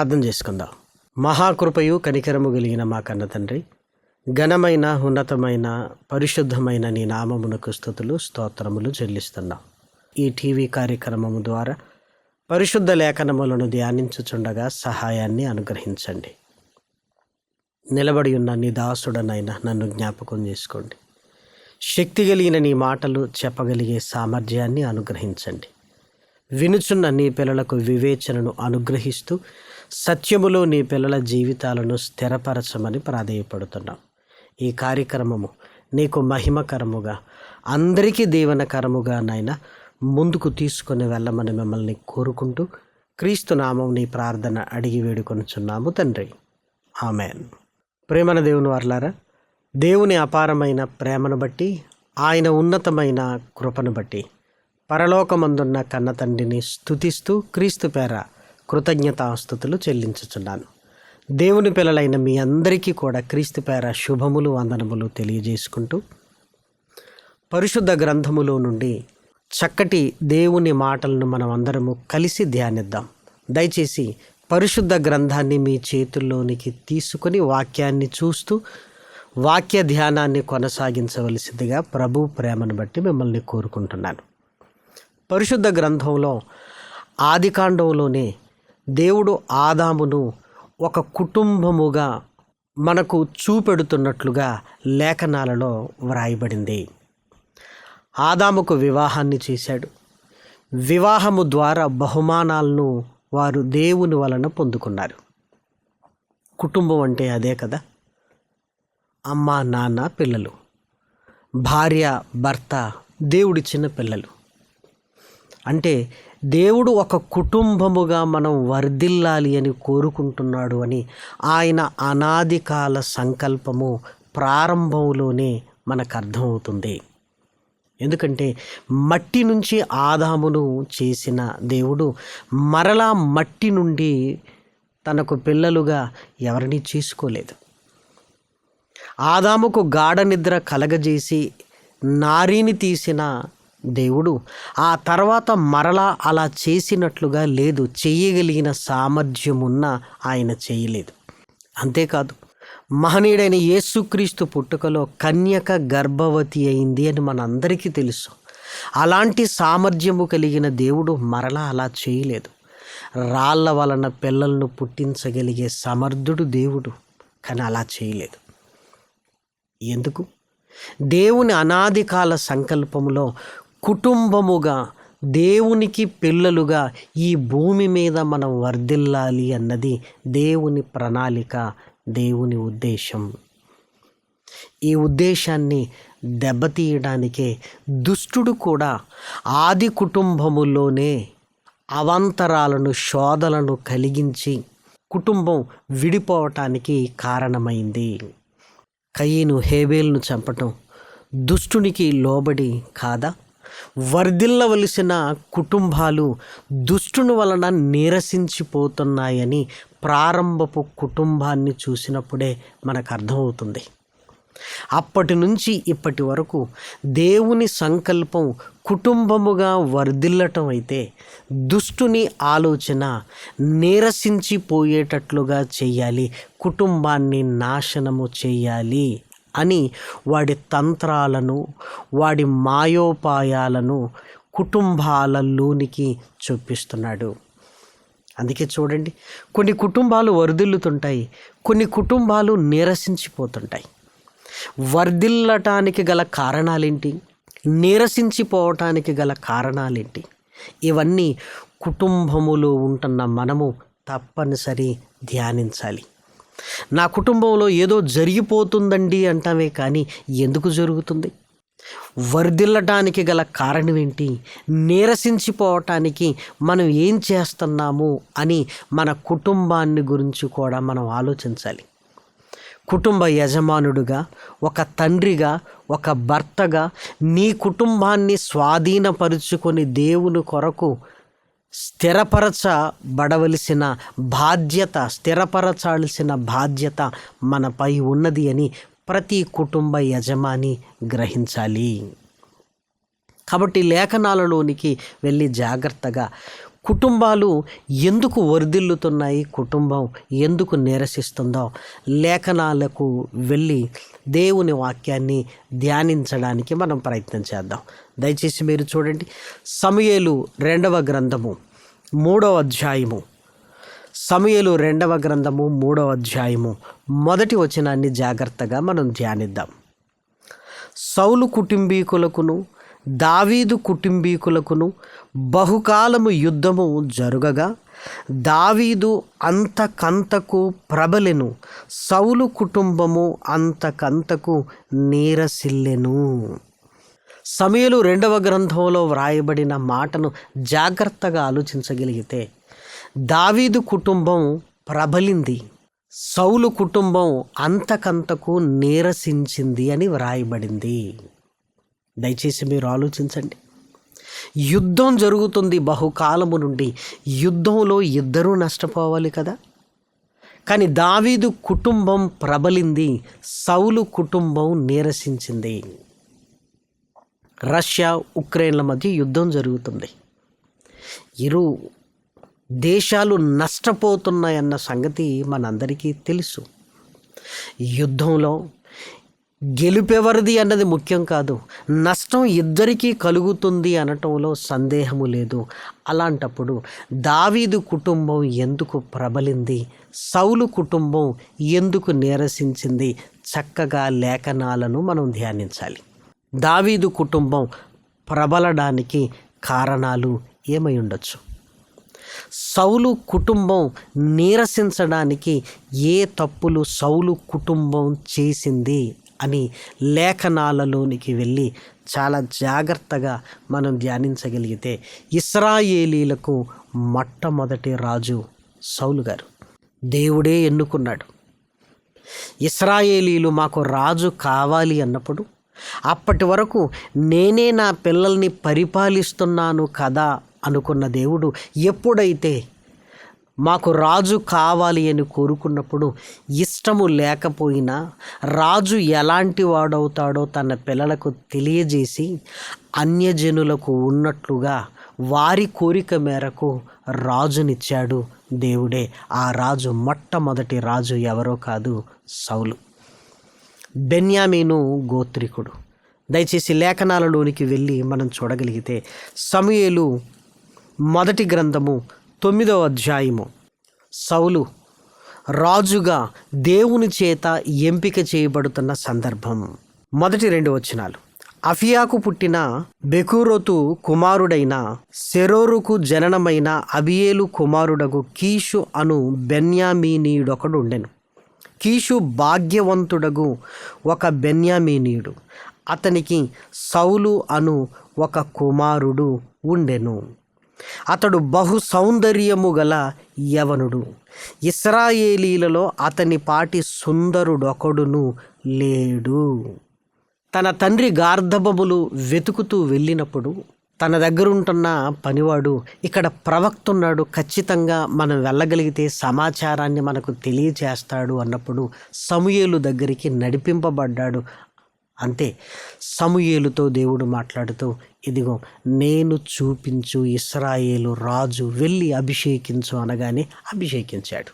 ప్రార్థన చేసుకుందాం. మహాకృపయు కనికరము కలిగిన మా కన్న తండ్రి ఘనమైన ఉన్నతమైన పరిశుద్ధమైన నీ నామమునకు స్థుతులు స్తోత్రములు చెల్లిస్తున్నాం. ఈ టీవీ కార్యక్రమము ద్వారా పరిశుద్ధ లేఖనములను ధ్యానించుచుండగా సహాయాన్ని అనుగ్రహించండి. నిలబడి ఉన్న నీ దాసుడనైనా నన్ను జ్ఞాపకం చేసుకోండి. శక్తి కలిగిన నీ మాటలు చెప్పగలిగే సామర్థ్యాన్ని అనుగ్రహించండి. వినుచున్న నీ పిల్లలకు వివేచనను అనుగ్రహిస్తూ సత్యములో నీ పిల్లల జీవితాలను స్థిరపరచమని ప్రాధేయపడుతున్నాం. ఈ కార్యక్రమము నీకు మహిమకరముగా అందరికీ దీవెనకరముగా నాయన ముందుకు తీసుకొని వెళ్ళమని మిమ్మల్ని కోరుకుంటూ క్రీస్తు నామం నీ ప్రార్థన అడిగి వేడుకొనుచున్నాము తండ్రి. ఆమెన్. ప్రేమన దేవుని వర్లారా దేవుని అపారమైన ప్రేమను బట్టి ఆయన ఉన్నతమైన కృపను బట్టి పరలోకమందున్న కన్న తండ్రిని స్తుతిస్తూ క్రీస్తు పేర కృతజ్ఞతాస్థుతులు చెల్లించుచున్నాను. దేవుని పిల్లలైన మీ అందరికీ కూడా క్రీస్తు పేర శుభములు వందనములు తెలియజేసుకుంటూ పరిశుద్ధ గ్రంథములో నుండి చక్కటి దేవుని మాటలను మనం అందరము కలిసి ధ్యానిద్దాం. దయచేసి పరిశుద్ధ గ్రంథాన్ని మీ చేతుల్లోనికి తీసుకొని వాక్యాన్ని చూస్తూ వాక్య ధ్యానాన్ని కొనసాగించవలసిందిగా ప్రభు ప్రేమను బట్టి మిమ్మల్ని కోరుకుంటున్నాను. పరిశుద్ధ గ్రంథంలో ఆదికాండంలోనే దేవుడు ఆదామును ఒక కుటుంబముగా మనకు చూపెడుతున్నట్లుగా లేఖనాలలో వ్రాయబడింది. ఆదాముకు వివాహాన్ని చేశాడు. వివాహము ద్వారా బహుమానాలను వారు దేవుని వలన పొందుకున్నారు. కుటుంబం అంటే అదే కదా? అమ్మ నాన్న పిల్లలు. భార్య భర్త దేవుడిచ్చిన పిల్లలు. అంటే దేవుడు ఒక కుటుంబముగా మనం వర్ధిల్లాలి అని కోరుకుంటున్నాడు అని ఆయన అనాది కాల సంకల్పము ప్రారంభంలోనే మనకు అర్థమవుతుంది ఎందుకంటే మట్టి నుంచి ఆదామును చేసిన దేవుడు మరలా మట్టి నుండి తనకు పిల్లలుగా ఎవరిని చేసుకోలేదు. ఆదాముకు గాఢ నిద్ర కలగజేసి నారీని తీసిన దేవుడు ఆ తర్వాత మరలా అలా చేసినట్లుగా లేదు చేయగలిగిన సామర్థ్యమున్న ఆయన చేయలేదు. అంతేకాదు మహనీయుడైన యేసుక్రీస్తు పుట్టుకలో కన్యక గర్భవతి అయింది అని మనందరికీ తెలుసు. అలాంటి సామర్థ్యము కలిగిన దేవుడు మరలా అలా చేయలేదు. రాళ్ళ వలన పిల్లలను పుట్టించగలిగే సమర్థుడు దేవుడు కానీ అలా చేయలేదు. ఎందుకు? దేవుని అనాది కాల సంకల్పములో కుటుంబముగా దేవునికి పిల్లలుగా ఈ భూమి మీద మనం వర్ధిల్లాలి అన్నది దేవుని ప్రణాళిక దేవుని ఉద్దేశం. ఈ ఉద్దేశాన్ని దెబ్బతీయడానికే దుష్టుడు కూడా ఆది కుటుంబములోనే అవాంతరాలను శోధలను కలిగించి కుటుంబం విడిపోవటానికి కారణమైంది. కయ్యను హేబేల్ను చంపటం దుష్టునికి లోబడి కాదా? వర్ధిల్లవలసిన కుటుంబాలు దుష్టుని వలన నీరసించిపోతున్నాయని ప్రారంభపు కుటుంబాన్ని చూసినప్పుడే మనకు అర్థమవుతుంది. అప్పటి నుంచి ఇప్పటి వరకు దేవుని సంకల్పం కుటుంబముగా వర్ధిల్లటం అయితే దుష్టుని ఆలోచన నీరసించిపోయేటట్లుగా చేయాలి కుటుంబాన్ని నాశనము చేయాలి. అని వాడి తంత్రాలను వాడి మాయోపాయాలను కుటుంబాలలోనికి చూపిస్తున్నాడు అందుకే చూడండి కొన్ని కుటుంబాలు వరదిల్లుతుంటాయి కొన్ని కుటుంబాలు నీరసించిపోతుంటాయి. వర్ధిల్లటానికి గల కారణాలేంటి? నీరసించిపోవటానికి గల కారణాలేంటి? ఇవన్నీ కుటుంబములో ఉంటున్న మనము తప్పనిసరి ధ్యానించాలి. నా కుటుంబంలో ఏదో జరిగిపోతుందండి అంటామే కానీ ఎందుకు జరుగుతుంది? వర్ధిల్లటానికి గల కారణం ఏంటి? నీరసించిపోవటానికి మనం ఏం చేస్తున్నాము అని మన కుటుంబాన్ని గురించి కూడా మనం ఆలోచించాలి. కుటుంబ యజమానుడుగా ఒక తండ్రిగా ఒక భర్తగా నీ కుటుంబాన్ని స్వాధీనపరుచుకొని దేవుని కొరకు స్థిరపరచబడవలసిన బాధ్యత స్థిరపరచాల్సిన బాధ్యత మనపై ఉన్నది అని ప్రతి కుటుంబ యజమాని గ్రహించాలి. కాబట్టి లేఖనాలలోనికి వెళ్ళి జాగ్రత్తగా కుటుంబాలు ఎందుకు వర్ధిల్లుతున్నాయి కుటుంబం ఎందుకు నిరసిస్తుందో లేఖనాలకు వెళ్ళి దేవుని వాక్యాన్ని ధ్యానించడానికి మనం ప్రయత్నం చేద్దాం. దయచేసి మీరు చూడండి. సమయలు రెండవ గ్రంథము మూడవ అధ్యాయము. సమయలు రెండవ గ్రంథము మూడవ అధ్యాయము. మొదటి వచనాన్ని జాగ్రత్తగా మనం ధ్యానిద్దాం. సౌలు కుటుంబీకులకును దావీదు కుటుంబీకులకును బహుకాలము యుద్ధము జరుగగా దావీదు అంతకంతకు ప్రబలెను సౌలు కుటుంబము అంతకంతకు నీరసిల్లెను. సమయలు రెండవ గ్రంథంలో వ్రాయబడిన మాటను జాగ్రత్తగా ఆలోచించగలిగితే దావీదు కుటుంబం ప్రబలింది. సౌలు కుటుంబం అంతకంతకు నీరసించింది అని వ్రాయబడింది. దయచేసి మీరు ఆలోచించండి. యుద్ధం జరుగుతుంది బహుకాలము నుండి. యుద్ధంలో ఇద్దరూ నష్టపోవాలి కదా? కానీ దావీదు కుటుంబం ప్రబలింది సౌలు కుటుంబం నీరసించింది. రష్యా ఉక్రెయిన్ల మధ్య యుద్ధం జరుగుతుంది. ఇరు దేశాలు నష్టపోతున్నాయన్న సంగతి మనందరికీ తెలుసు. యుద్ధంలో గెలుపెవరిది అన్నది ముఖ్యం కాదు నష్టం ఇద్దరికీ కలుగుతుంది అనటంలో సందేహము లేదు. అలాంటప్పుడు దావీదు కుటుంబం ఎందుకు ప్రబలింది? సౌలు కుటుంబం ఎందుకు నీరసించింది? చక్కగా లేఖనాలను మనం ధ్యానించాలి. దావీదు కుటుంబం ప్రబలడానికి కారణాలు ఏమై ఉండొచ్చు? సౌలు కుటుంబం నీరసించడానికి ఏ తప్పులు సౌలు కుటుంబం చేసింది అని లేఖనాలలోనికి వెళ్ళి చాలా జాగ్రత్తగా మనం ధ్యానించగలిగితే ఇస్రాయేలీలకు మొట్టమొదటి రాజు సౌలు గారు. దేవుడే ఎన్నుకున్నాడు. ఇస్రాయేలీలు మాకు రాజు కావాలి అన్నప్పుడు అప్పటి వరకు నేనే నా పిల్లల్ని పరిపాలిస్తున్నాను కదా అనుకున్న దేవుడు ఎప్పుడైతే మాకు రాజు కావాలి అని కోరుకున్నప్పుడు ఇష్టము లేకపోయినా రాజు ఎలాంటి వాడవుతాడో తన పిల్లలకు తెలియజేసి అన్యజనులకు ఉన్నట్లుగా వారి కోరిక మేరకు రాజునిచ్చాడు దేవుడే. ఆ రాజు మొట్టమొదటి రాజు ఎవరో కాదు సౌలు. బెన్యామీను గోత్రికుడు. దయచేసి లేఖనాలలోనికి వెళ్ళి మనం చూడగలిగితే సమయలు మొదటి గ్రంథము తొమ్మిదవ అధ్యాయము. సౌలు రాజుగా దేవుని చేత ఎంపిక చేయబడుతున్న సందర్భం. మొదటి రెండు వచనాలు. అఫియాకు పుట్టిన బెకూరోతు కుమారుడైన సెరోరుకు జననమైన అబియేలు కుమారుడగు కీషు అను బెన్యామీనీయుడొకడు ఉండెను కీషు భాగ్యవంతుడగు ఒక బెన్యామీనీయుడు. అతనికి సౌలు అను ఒక కుమారుడు ఉండెను. అతడు బహు సౌందర్యము గల యవనుడు. ఇస్రాయేలీలలో అతని పాటి సుందరుడొకడును లేడు. తన తండ్రి గార్ధబములు వెతుకుతూ వెళ్ళినప్పుడు తన దగ్గరుంటున్న పనివాడు ఇక్కడ ప్రవక్త ఉన్నాడు ఖచ్చితంగా మనం వెళ్ళగలిగితే సమాచారాన్ని మనకు తెలియచేస్తాడు అన్నప్పుడు సమూయేలు దగ్గరికి నడిపింపబడ్డాడు. అంతే సమూయేలుతో దేవుడు మాట్లాడుతూ ఇదిగో నేను చూపించు ఇస్రాయేలు రాజు వెళ్ళి అభిషేకించు అనగానే అభిషేకించాడు.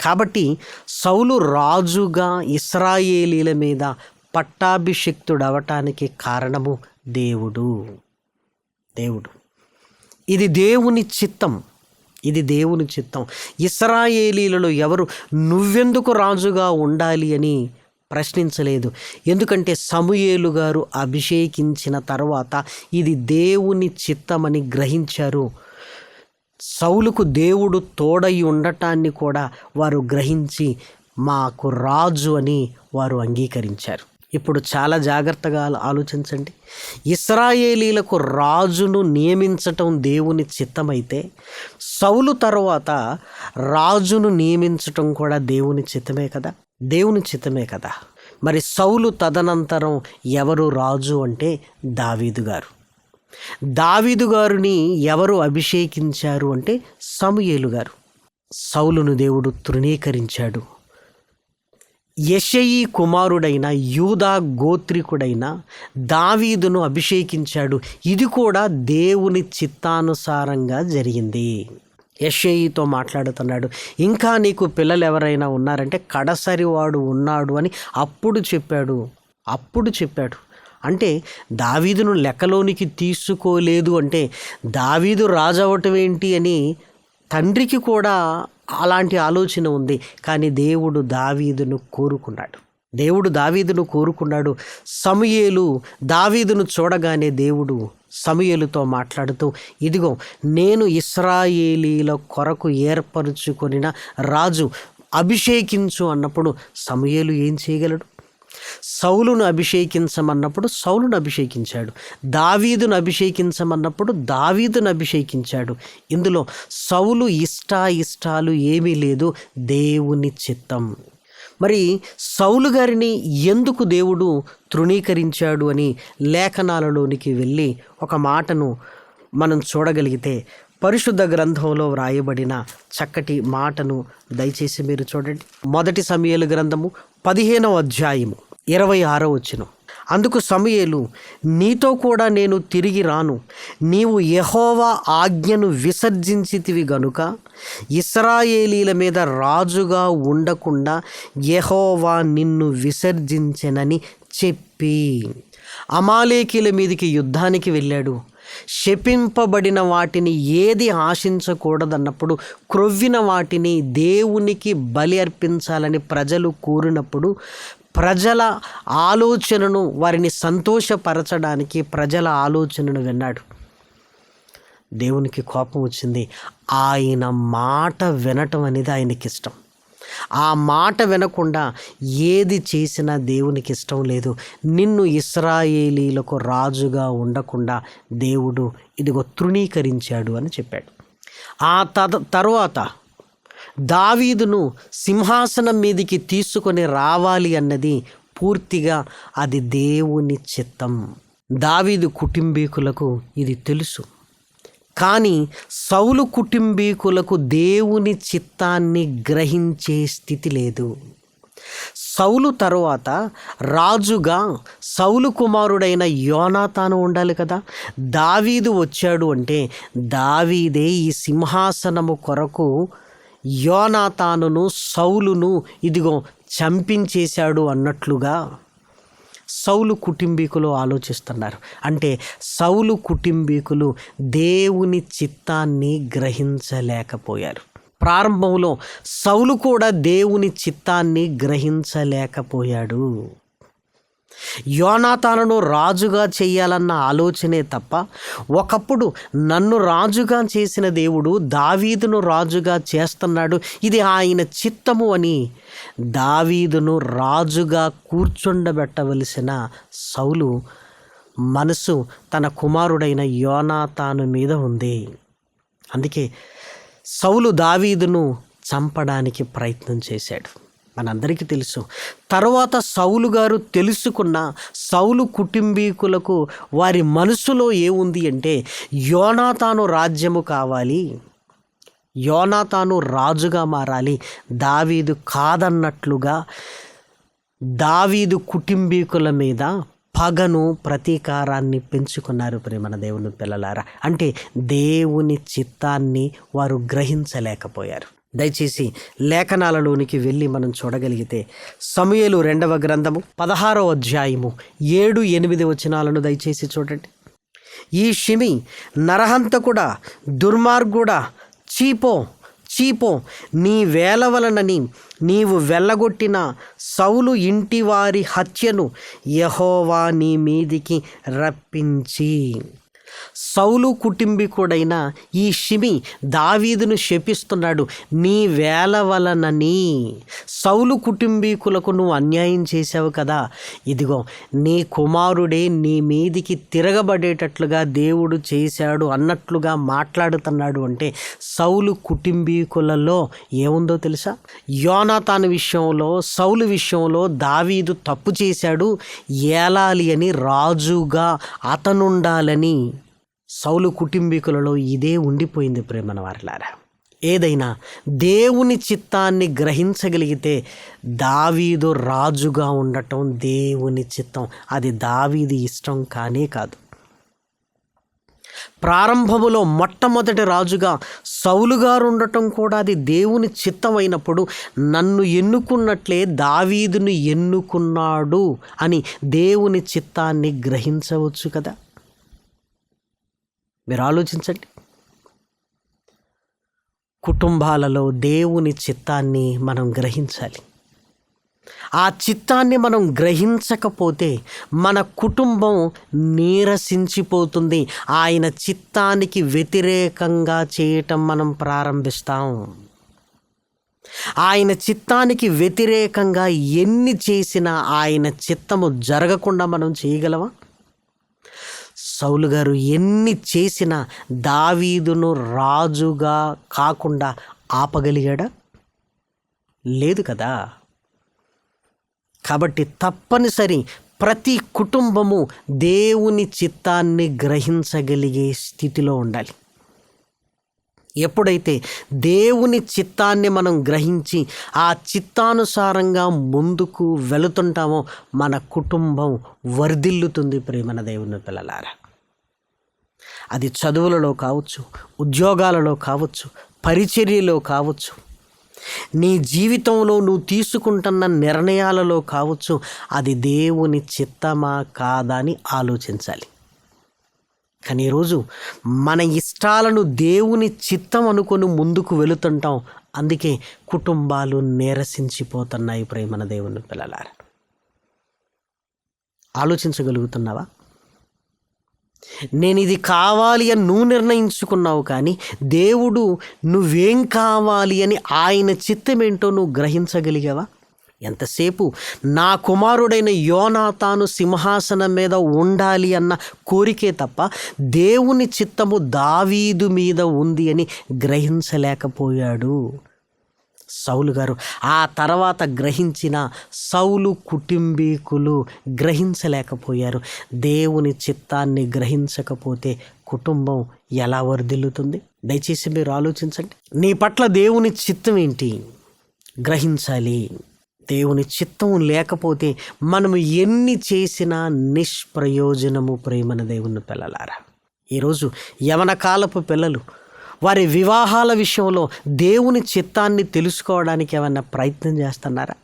కాబట్టి సౌలు రాజుగా ఇస్రాయేలీల మీద పట్టాభిషిక్తుడవటానికి కారణము దేవుడు. దేవుడు. ఇది దేవుని చిత్తం. ఇది దేవుని చిత్తం. ఇస్రాయేలీలలో ఎవరు నువ్వెందుకు రాజుగా ఉండాలి అని ప్రశ్నించలేదు. ఎందుకంటే సమూయేలు గారు అభిషేకించిన తర్వాత ఇది దేవుని చిత్తమని గ్రహించారు. సౌలుకు దేవుడు తోడై ఉండటాన్ని కూడా వారు గ్రహించి మాకు రాజు అని వారు అంగీకరించారు. ఇప్పుడు చాలా జాగ్రత్తగా ఆలోచించండి. ఇస్రాయేలీలకు రాజును నియమించటం దేవుని చిత్తమైతే సౌలు తర్వాత రాజును నియమించటం కూడా దేవుని చిత్తమే కదా? దేవుని చిత్తమే కదా? మరి సౌలు తదనంతరం ఎవరు రాజు అంటే దావీదు గారు. దావీదు గారిని ఎవరు అభిషేకించారు అంటే సమూయేలు గారు. సౌలును దేవుడు తృణీకరించాడు. యషయి కుమారుడైన యూదా గోత్రికుడైన దావీదును అభిషేకించాడు. ఇది కూడా దేవుని చిత్తానుసారంగా జరిగింది. యషయితో మాట్లాడుతున్నాడు ఇంకా నీకు పిల్లలు ఎవరైనా ఉన్నారంటే కడసరివాడు ఉన్నాడు అని అప్పుడు చెప్పాడు. అప్పుడు చెప్పాడు. అంటే దావీదును లెక్కలోనికి తీసుకోలేదు అంటే దావీదు రాజవటం ఏంటి అని తండ్రికి కూడా అలాంటి ఆలోచన ఉంది. కానీ దేవుడు దావీదును కోరుకున్నాడు. దేవుడు దావీదును కోరుకున్నాడు. సమయలు దావీదును చూడగానే దేవుడు సమయలతో మాట్లాడుతూ ఇదిగో నేను ఇస్రాయేలీల కొరకు ఏర్పరచుకొనిన రాజు అభిషేకించు అన్నప్పుడు సమయలు ఏం చేయగలడు? సౌలును అభిషేకించమన్నప్పుడు సౌలును అభిషేకించాడు. దావీదును అభిషేకించమన్నప్పుడు దావీదును అభిషేకించాడు. ఇందులో సౌలు ఇష్ట ఇష్టాలు ఏమీ లేదు దేవుని చిత్తం. మరి సౌలు గారిని ఎందుకు దేవుడు తృణీకరించాడు అని లేఖనాలలోనికి వెళ్ళి ఒక మాటను మనం చూడగలిగితే పరిశుద్ధ గ్రంథంలో వ్రాయబడిన చక్కటి మాటను దయచేసి మీరు చూడండి. మొదటి సమయాల గ్రంథము పదిహేనవ అధ్యాయము. ఇరవై ఆరో వచ్చిన. అందుకు సమయలు నీతో కూడా నేను తిరిగి రాను. నీవు యహోవా ఆజ్ఞను విసర్జించితివి గనుక ఇస్రాయేలీల మీద రాజుగా ఉండకుండా యహోవా నిన్ను విసర్జించెనని చెప్పి. అమాలేకీల మీదికి యుద్ధానికి వెళ్ళాడు. శపింపబడిన వాటిని ఏది ఆశించకూడదన్నప్పుడు క్రొవ్విన వాటిని దేవునికి బలి అర్పించాలని ప్రజలు కోరినప్పుడు ప్రజల ఆలోచనను వారిని సంతోషపరచడానికి ప్రజల ఆలోచనను విన్నాడు. దేవునికి కోపం వచ్చింది. ఆయన మాట వినటం అనేది ఆయనకి ఇష్టం. ఆ మాట వినకుండా ఏది చేసినా దేవునికి ఇష్టం లేదు. నిన్ను ఇస్రాయేలీలకు రాజుగా ఉండకుండా దేవుడు ఇదిగో తృణీకరించాడు అని చెప్పాడు. ఆ తద తరువాత దావీదును సింహాసనం మీదికి తీసుకొని రావాలి అన్నది పూర్తిగా అది దేవుని చిత్తం. దావీదు కుటుంబీకులకు ఇది తెలుసు. కానీ సౌలు కుటుంబీకులకు దేవుని చిత్తాన్ని గ్రహించే స్థితి లేదు. సౌలు తరువాత రాజుగా సౌలు కుమారుడైన యోనాతాను ఉండాలి కదా. దావీదు వచ్చాడు అంటే దావీదే ఈ సింహాసనము కొరకు యోనాతానును సౌలును ఇదిగో చంపించేశాడు అన్నట్లుగా సౌలు కుటుంబీకులు ఆలోచిస్తున్నారు. అంటే సౌలు కుటుంబీకులు దేవుని చిత్తాన్ని గ్రహించలేకపోయారు. ప్రారంభంలో సౌలు కూడా దేవుని చిత్తాన్ని గ్రహించలేకపోయాడు. యోనాతాలను రాజుగా చేయాలన్న ఆలోచనే తప్ప ఒకప్పుడు నన్ను రాజుగా చేసిన దేవుడు దావీదును రాజుగా చేస్తున్నాడు. ఇది ఆయన చిత్తము అని దావీదును రాజుగా కూర్చుండబెట్టవలసిన సౌలు మనసు తన కుమారుడైన యోనాతాను మీద ఉంది. అందుకే సౌలు దావీదును చంపడానికి ప్రయత్నం చేశాడు. మనందరికీ తెలుసు. తర్వాత సౌలు గారు తెలుసుకున్న సౌలు కుటుంబీకులకు వారి మనసులో ఏముంది అంటే యోనాతాను రాజ్యము కావాలి. యోనాతాను రాజుగా మారాలి. దావీదు కాదన్నట్లుగా దావీదు కుటుంబీకుల మీద పగను ప్రతీకారాన్ని పెంచుకున్నారు ప్రేమన దేవుని పిల్లలారా. అంటే దేవుని చిత్తాన్ని వారు గ్రహించలేకపోయారు. దయచేసి లేఖనాలలోనికి వెళ్ళి మనం చూడగలిగితే సమయలు రెండవ గ్రంథము పదహారో అధ్యాయము ఏడు ఎనిమిది వచనాలను దయచేసి చూడండి. ఈ షిమి నరహంతకుడా దుర్మార్గుడ చీపో చీపో నీ వేల వలనని నీవు వెళ్ళగొట్టిన సౌలు ఇంటి వారి హత్యను యహోవా నీ మీదికి రప్పించి. సౌలు కుటుంబీకుడైన ఈ షిమి దావీదును శపిస్తున్నాడు. నీ వేల వలనని. సౌలు కుటుంబీకులకు నువ్వు అన్యాయం చేశావు కదా. ఇదిగో నీ కుమారుడే నీ మీదికి తిరగబడేటట్లుగా దేవుడు చేశాడు అన్నట్లుగా మాట్లాడుతున్నాడు అంటే సౌలు కుటుంబీకులలో ఏముందో తెలుసా? యోనాతాన్ విషయంలో సౌలు విషయంలో దావీదు తప్పు చేశాడు. ఏలాలి అని రాజుగా అతనుండాలని. సౌలు కుటుంబీకులలో ఇదే ఉండిపోయింది ప్రేమన వారిలారా ఏదైనా దేవుని చిత్తాన్ని గ్రహించగలిగితే దావీదు రాజుగా ఉండటం దేవుని చిత్తం. అది దావీది ఇష్టం కానే కాదు. ప్రారంభములో మొట్టమొదటి రాజుగా సౌలుగారు ఉండటం కూడా అది దేవుని చిత్తమైనప్పుడు నన్ను ఎన్నుకున్నట్లే దావీదును ఎన్నుకున్నాడు అని దేవుని చిత్తాన్ని గ్రహించవచ్చు కదా? మీరు ఆలోచించండి. కుటుంబాలలో దేవుని చిత్తాన్ని మనం గ్రహించాలి. ఆ చిత్తాన్ని మనం గ్రహించకపోతే మన కుటుంబం నీరసించిపోతుంది. ఆయన చిత్తానికి వ్యతిరేకంగా చేయటం మనం ప్రారంభిస్తాం. ఆయన చిత్తానికి వ్యతిరేకంగా ఎన్ని చేసినా ఆయన చిత్తము జరగకుండా మనం చేయగలమా? సౌలు గారు ఎన్ని చేసినా దావీదును రాజుగా కాకుండా ఆపగలిగాడా? లేదు కదా. కాబట్టి తప్పనిసరి ప్రతి కుటుంబము దేవుని చిత్తాన్ని గ్రహించగలిగే స్థితిలో ఉండాలి. ఎప్పుడైతే దేవుని చిత్తాన్ని మనం గ్రహించి ఆ చిత్తానుసారంగా ముందుకు వెళుతుంటామో మన కుటుంబం వర్ధిల్లుతుంది ప్రేమన దేవుని పిల్లలారా. అది చదువులలో కావచ్చు ఉద్యోగాలలో కావచ్చు పరిచర్యలో కావచ్చు. నీ జీవితంలో నువ్వు తీసుకుంటున్న నిర్ణయాలలో కావచ్చు అది దేవుని చిత్తమా కాదా అని ఆలోచించాలి. కానీ ఈరోజు మన ఇష్టాలను దేవుని చిత్తం అనుకొని ముందుకు వెళుతుంటాం. అందుకే కుటుంబాలు నీరసించిపోతున్నాయి ప్రేమన దేవుని పిల్లలారా. ఆలోచించగలుగుతున్నావా? నేను ఇది కావాలి అని నువ్వు నిర్ణయించుకున్నావు కానీ దేవుడు నువ్వేం కావాలి అని ఆయన చిత్తమేంటో నువ్వు గ్రహించగలిగావా? ఎంతసేపు నా కుమారుడైన యోనాతాను సింహాసనం మీద ఉండాలి అన్న కోరికే తప్ప దేవుని చిత్తము దావీదు మీద ఉంది అని గ్రహించలేకపోయాడు. సౌలు గారు. ఆ తర్వాత గ్రహించిన సౌలు కుటుంబీకులు గ్రహించలేకపోయారు. దేవుని చిత్తాన్ని గ్రహించకపోతే కుటుంబం ఎలా వర్ధిల్లుతుంది? దయచేసి మీరు ఆలోచించండి. నీ పట్ల దేవుని చిత్తం ఏంటి? గ్రహించాలి. దేవుని చిత్తం లేకపోతే మనం ఎన్ని చేసినా నిష్ప్రయోజనము ప్రేమన దేవుని పిల్లలారా. ఈరోజు యవన కాలపు పిల్లలు వారి వివాహాల విషయంలో దేవుని చిత్తాన్ని తెలుసుకోవడానికి ఏమైనా ప్రయత్నం చేస్తున్నారా?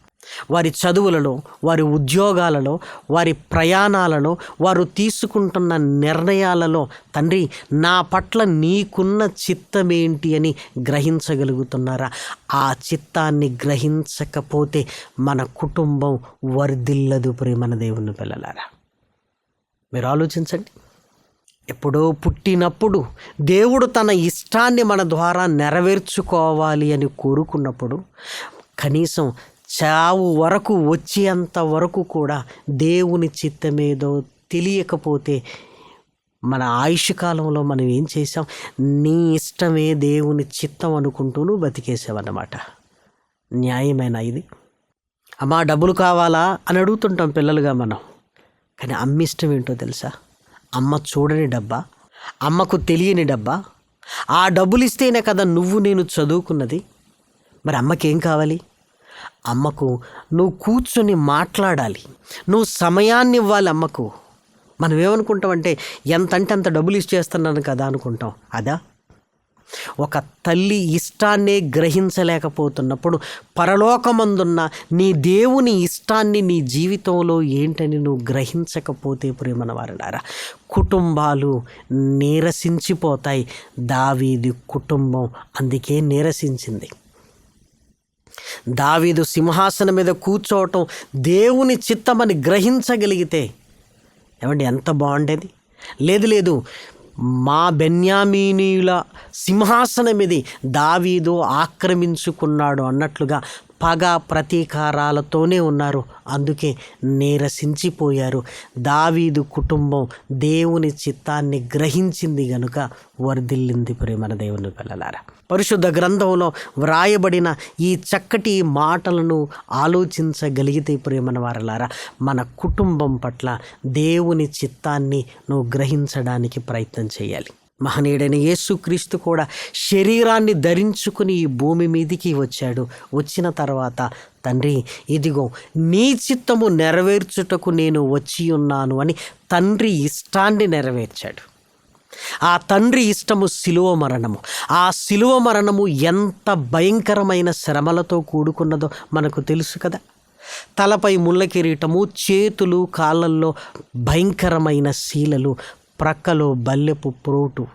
వారి చదువులలో వారి ఉద్యోగాలలో వారి ప్రయాణాలలో వారు తీసుకుంటున్న నిర్ణయాలలో తండ్రి నా పట్ల నీకున్న చిత్తమేంటి అని గ్రహించగలుగుతున్నారా? ఆ చిత్తాన్ని గ్రహించకపోతే మన కుటుంబం వర్ధిల్లదు ప్రేమన దేవుని పిల్లలారా. మీరు ఆలోచించండి. ఎప్పుడో పుట్టినప్పుడు దేవుడు తన ఇష్టాన్ని మన ద్వారా నెరవేర్చుకోవాలి అని కోరుకున్నప్పుడు కనీసం చావు వరకు వచ్చేంత వరకు కూడా దేవుని చిత్తమేదో తెలియకపోతే మన ఆయుష్ కాలంలో మనం ఏం చేసాం నీ ఇష్టమే దేవుని చిత్తం అనుకుంటూను బతికేసావన్నమాట. న్యాయమైన ఇది? అమ్మా డబ్బులు కావాలా? అని అడుగుతుంటాం పిల్లలుగా మనం. కానీ అమ్మిష్టం ఏంటో తెలుసా? అమ్మ చూడని డబ్బా అమ్మకు తెలియని డబ్బా ఆ డబ్బులు ఇస్తేనే కదా నువ్వు నేను చదువుకున్నది. మరి అమ్మకేం కావాలి? అమ్మకు నువ్వు కూర్చొని మాట్లాడాలి నువ్వు సమయాన్ని ఇవ్వాలి అమ్మకు. మనం ఏమనుకుంటామంటే ఎంత అంటే అంత డబ్బులు ఇచ్చేస్తున్నాను కదా అనుకుంటాం. అదా? ఒక తల్లి ఇష్టాన్నే గ్రహించలేకపోతున్నప్పుడు పరలోకమందున్న నీ దేవుని ఇష్టాన్ని నీ జీవితంలో ఏంటని నువ్వు గ్రహించకపోతే ప్రేమన వారడారా కుటుంబాలు నీరసించిపోతాయి. దావీది కుటుంబం అందుకే నీరసించింది. దావీదు సింహాసనం మీద కూర్చోవటం దేవుని చిత్తమని గ్రహించగలిగితే ఏమండి ఎంత బాగుండేది? లేదు లేదు మా బెన్యామీనీయుల సింహాసనం ఇది దావీదు ఆక్రమించుకున్నాడు అన్నట్లుగా పగ ప్రతీకారాలతోనే ఉన్నారు. అందుకే నీరసించిపోయారు. దావీదు కుటుంబం దేవుని చిత్తాన్ని గ్రహించింది గనుక వర్ధిల్లింది ప్రేమన దేవుని పిల్లలారా. పరిశుద్ధ గ్రంథంలో వ్రాయబడిన ఈ చక్కటి మాటలను ఆలోచించగలిగితే ప్రేమన వారలారా మన కుటుంబం పట్ల దేవుని చిత్తాన్ని నువ్వు గ్రహించడానికి ప్రయత్నం చేయాలి. మహనీయుడైన యేసుక్రీస్తు కూడా శరీరాన్ని ధరించుకుని ఈ భూమి మీదికి వచ్చాడు. వచ్చిన తర్వాత తండ్రి ఇదిగో నీ చిత్తము నెరవేర్చుటకు నేను వచ్చి ఉన్నాను అని తండ్రి ఇష్టాన్ని నెరవేర్చాడు. ఆ తండ్రి ఇష్టము శిలువ మరణము. ఆ శిలువ మరణము ఎంత భయంకరమైన శ్రమలతో కూడుకున్నదో మనకు తెలుసు కదా. తలపై ముళ్ళ కిరీటము చేతులు కాళ్ళల్లో భయంకరమైన శీలలు ప్రక్కలో బల్లెపు ప్రోటు.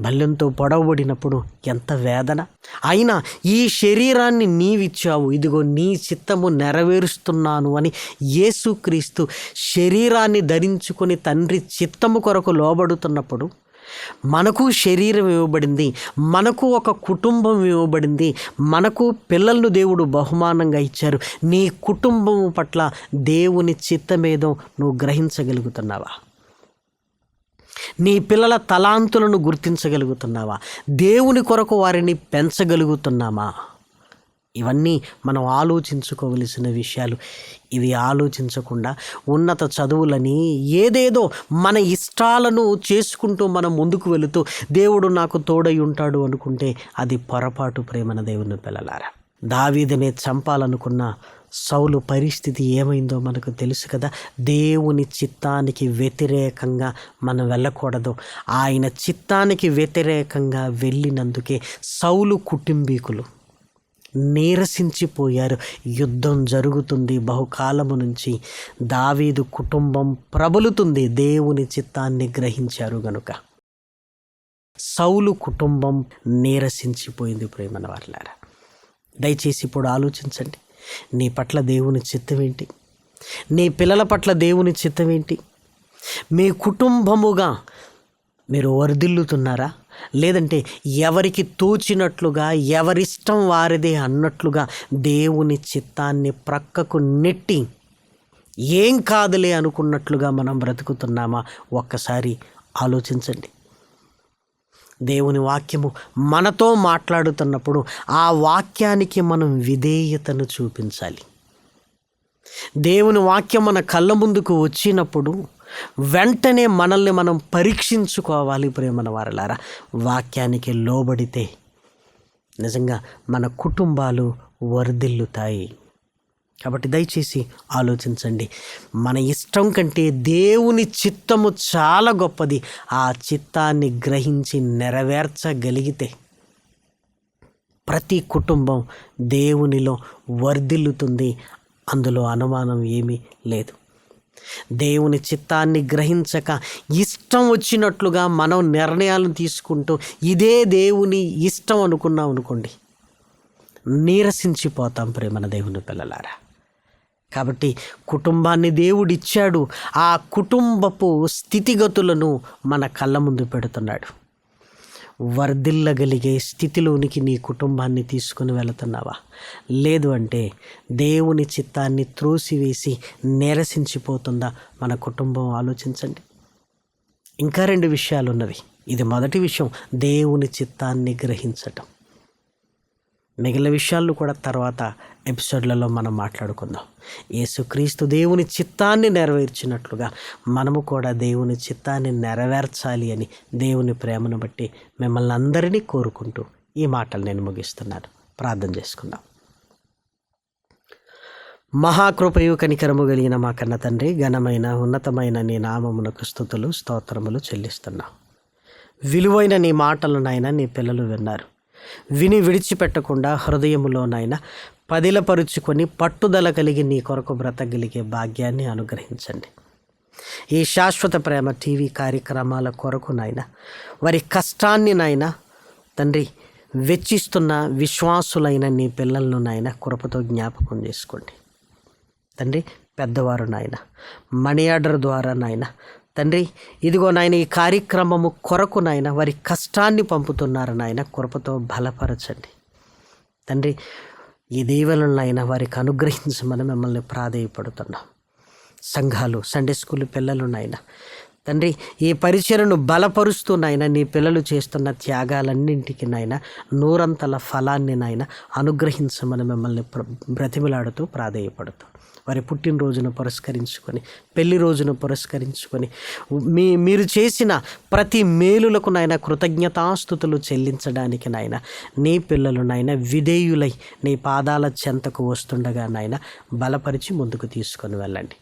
బల్లెంతో పొడవబడినప్పుడు ఎంత వేదన. అయినా ఈ శరీరాన్ని నీవిచ్చావు ఇదిగో నీ చిత్తము నెరవేరుస్తున్నాను అని యేసుక్రీస్తు శరీరాన్ని ధరించుకొని తండ్రి చిత్తము కొరకు లోబడుతున్నప్పుడు మనకు శరీరం ఇవ్వబడింది మనకు ఒక కుటుంబం ఇవ్వబడింది మనకు పిల్లలను దేవుడు బహుమానంగా ఇచ్చారు. నీ కుటుంబం పట్ల దేవుని చిత్తమేదో నువ్వు గ్రహించగలుగుతున్నావా? నీ పిల్లల తలాంతులను గుర్తించగలుగుతున్నావా? దేవుని కొరకు వారిని పెంచగలుగుతున్నామా? ఇవన్నీ మనం ఆలోచించుకోవలసిన విషయాలు. ఇవి ఆలోచించకుండా ఉన్నత చదువులని ఏదేదో మన ఇష్టాలను చేసుకుంటూ మనం ముందుకు వెళుతూ దేవుడు నాకు తోడై ఉంటాడు అనుకుంటే అది పొరపాటు ప్రేమన దేవుని పిల్లలారా. దావీదనే చంపాలనుకున్న సౌలు పరిస్థితి ఏమైందో మనకు తెలుసు కదా. దేవుని చిత్తానికి వ్యతిరేకంగా మనం వెళ్ళకూడదు. ఆయన చిత్తానికి వ్యతిరేకంగా వెళ్ళినందుకే సౌలు కుటుంబీకులు. నీరసించిపోయారు. యుద్ధం జరుగుతుంది బహుకాలము నుంచి. దావీదు కుటుంబం ప్రబలుతుంది. దేవుని చిత్తాన్ని గ్రహించారు గనుక. సౌలు కుటుంబం నీరసించిపోయింది ప్రేమన వాళ్ళారా దయచేసి ఇప్పుడు ఆలోచించండి. నీ పట్ల దేవుని చిత్తం ఏంటి? నీ పిల్లల పట్ల దేవుని చిత్తం ఏంటి? మీ కుటుంబముగా మీరు వర్ధిల్లుతున్నారా? లేదంటే ఎవరికి తోచినట్లుగా ఎవరిష్టం వారిదే అన్నట్లుగా దేవుని చిత్తాన్ని ప్రక్కకు నెట్టి ఏం కాదులే అనుకున్నట్లుగా మనం బ్రతుకుతున్నామా? ఒక్కసారి ఆలోచించండి. దేవుని వాక్యము మనతో మాట్లాడుతున్నప్పుడు ఆ వాక్యానికి మనం విధేయతను చూపించాలి. దేవుని వాక్యం మన కళ్ళ ముందుకు వచ్చినప్పుడు వెంటనే మనల్ని మనం పరీక్షించుకోవాలి ప్రేమన వారలారా. వాక్యానికి లోబడితే నిజంగా మన కుటుంబాలు వర్ధిల్లుతాయి కాబట్టి దయచేసి ఆలోచించండి. మన ఇష్టం కంటే దేవుని చిత్తము చాలా గొప్పది. ఆ చిత్తాన్ని గ్రహించి నెరవేర్చగలిగితే ప్రతి కుటుంబం దేవునిలో వర్ధిల్లుతుంది అందులో అనుమానం ఏమీ లేదు. దేవుని చిత్తాన్ని గ్రహించక ఇష్టం వచ్చినట్లుగా మనం నిర్ణయాలను తీసుకుంటూ ఇదే దేవుని ఇష్టం అనుకున్నాం అనుకోండి నీరసించిపోతాం ప్రేమన దేవుని పిల్లలారా. కాబట్టి కుటుంబాన్ని దేవుడిచ్చాడు ఆ కుటుంబపు స్థితిగతులను మన కళ్ళ ముందు పెడుతున్నాడు. వర్ధిల్లగలిగే స్థితిలోనికి నీ కుటుంబాన్ని తీసుకుని వెళుతున్నావా? లేదు అంటే దేవుని చిత్తాన్ని త్రోసివేసి నిరసించిపోతుందా? మన కుటుంబం ఆలోచించండి. ఇంకా రెండు విషయాలు ఉన్నవి ఇది మొదటి విషయం. దేవుని చిత్తాన్ని గ్రహించటం. మిగిలిన విషయాలను కూడా తర్వాత ఎపిసోడ్లలో మనం మాట్లాడుకుందాం. యేసుక్రీస్తు దేవుని చిత్తాన్ని నెరవేర్చినట్లుగా మనము కూడా దేవుని చిత్తాన్ని నెరవేర్చాలి అని దేవుని ప్రేమను బట్టి మిమ్మల్ని అందరినీ కోరుకుంటూ ఈ మాటలు నేను ముగిస్తున్నాను. ప్రార్థన చేసుకుందాం. మహాకృపయు కనికరము కలిగిన మా కన్న తండ్రి ఘనమైన ఉన్నతమైన నీ నామమునకు స్థుతులు స్తోత్రములు చెల్లిస్తున్నాం. విలువైన నీ మాటలు నాయన నీ పిల్లలు విన్నారు. విని విడిచిపెట్టకుండా హృదయములోనైనా పదిలపరుచుకొని పట్టుదల కలిగి నీ కొరకు బ్రతకగలిగే భాగ్యాన్ని అనుగ్రహించండి. ఈ శాశ్వత ప్రేమ టీవీ కార్యక్రమాల కొరకు నాయన వారి కష్టాన్ని నాయన తండ్రి వెచ్చిస్తున్న విశ్వాసులైన నీ పిల్లలను నాయన కృపతో జ్ఞాపకం చేసుకోండి. తండ్రి పెద్దవారు నాయన మనీ ఆర్డర్ ద్వారా నాయన తండ్రి ఇదిగో నాయన ఈ కార్యక్రమము కొరకు నాయన వారి కష్టాన్ని పంపుతున్నారు నాయన కృపతో బలపరచండి. తండ్రి ఈ దీవెనలనైనా వారికి అనుగ్రహించమని మిమ్మల్ని ప్రాధేయపడుతున్నాం. సంఘాలు సండే స్కూల్ పిల్లలు నాయన తండ్రి ఈ పరిచయను బలపరుస్తూ నాయన నీ పిల్లలు చేస్తున్న త్యాగాలన్నింటికి నాయన నూరంతల ఫలాన్ని నాయన అనుగ్రహించమని మిమ్మల్ని బ్రతిమలాడుతూ ప్రాధేయపడుతున్నాం. వారి పుట్టినరోజును పురస్కరించుకొని పెళ్ళి రోజును పురస్కరించుకొని మీ మీరు చేసిన ప్రతి మేలులకు నాయన కృతజ్ఞతాస్థుతులు చెల్లించడానికి నాయన నీ పిల్లలు నాయన విధేయులై నీ పాదాల చెంతకు వస్తుండగా నాయన బలపరిచి ముందుకు తీసుకొని వెళ్ళండి.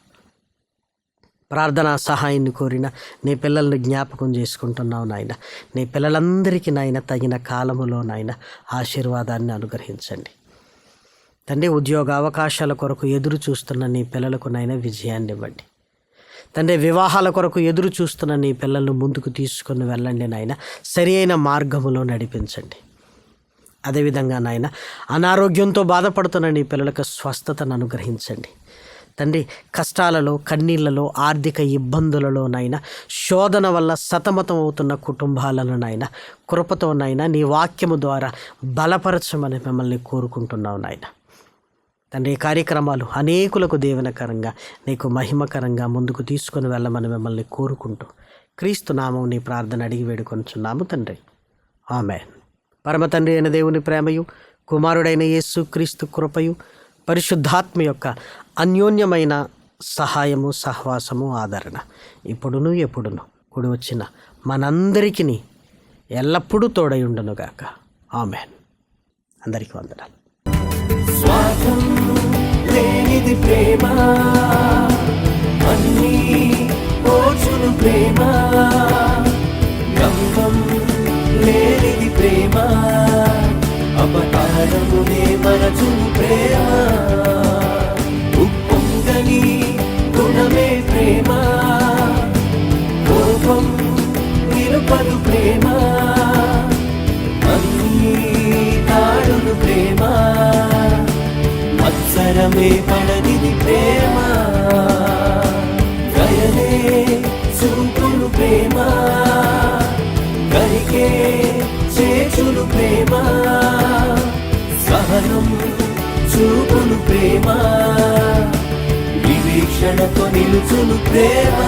ప్రార్థనా సహాయాన్ని కోరిన నీ పిల్లల్ని జ్ఞాపకం చేసుకుంటున్నావు నాయన. నీ పిల్లలందరికీ నాయన తగిన కాలములో నాయన ఆశీర్వాదాన్ని అనుగ్రహించండి. తండ్రి ఉద్యోగ అవకాశాల కొరకు ఎదురు చూస్తున్న నీ పిల్లలకు నాయన విజయాన్ని ఇవ్వండి. తండ్రి వివాహాల కొరకు ఎదురు చూస్తున్న నీ పిల్లలను ముందుకు తీసుకొని వెళ్ళండి నాయన. సరి అయిన మార్గములో నడిపించండి. అదేవిధంగా నాయన అనారోగ్యంతో బాధపడుతున్న నీ పిల్లలకు స్వస్థతను అనుగ్రహించండి. తండ్రి కష్టాలలో కన్నీళ్ళలో ఆర్థిక ఇబ్బందులలో శోధన వల్ల సతమతం అవుతున్న కుటుంబాలను నాయన నీ వాక్యము ద్వారా బలపరచమని మిమ్మల్ని కోరుకుంటున్నావు నాయన. తండ్రి ఈ కార్యక్రమాలు అనేకులకు దేవనకరంగా నీకు మహిమకరంగా ముందుకు తీసుకొని వెళ్ళమని మిమ్మల్ని కోరుకుంటూ క్రీస్తు నామం నీ ప్రార్థన అడిగి వేడుకొనుచున్నాము తండ్రి. ఆమె పరమ తండ్రి అయిన దేవుని ప్రేమయు కుమారుడైన యేసు క్రీస్తు కృపయు పరిశుద్ధాత్మ యొక్క అన్యోన్యమైన సహాయము సహవాసము ఆదరణ ఇప్పుడును ఎప్పుడును కూడి వచ్చిన మనందరికీ ఎల్లప్పుడూ తోడయుండునుగాక ఆమెన్. అందరికీ వందనాలు. లేనిది ప్రేమ? అన్నీ ఓచును ప్రేమ? గంగం లేనిది ప్రేమ? అపకారమునే మనచును ప్రేమ? మత్సరమే పడదిది ప్రేమ. దయనే చూపును ప్రేమ. కరికే చేచులు ప్రేమ. సహనం చూపులు ప్రేమ. వివీక్షణతో నిలుచులు ప్రేమ.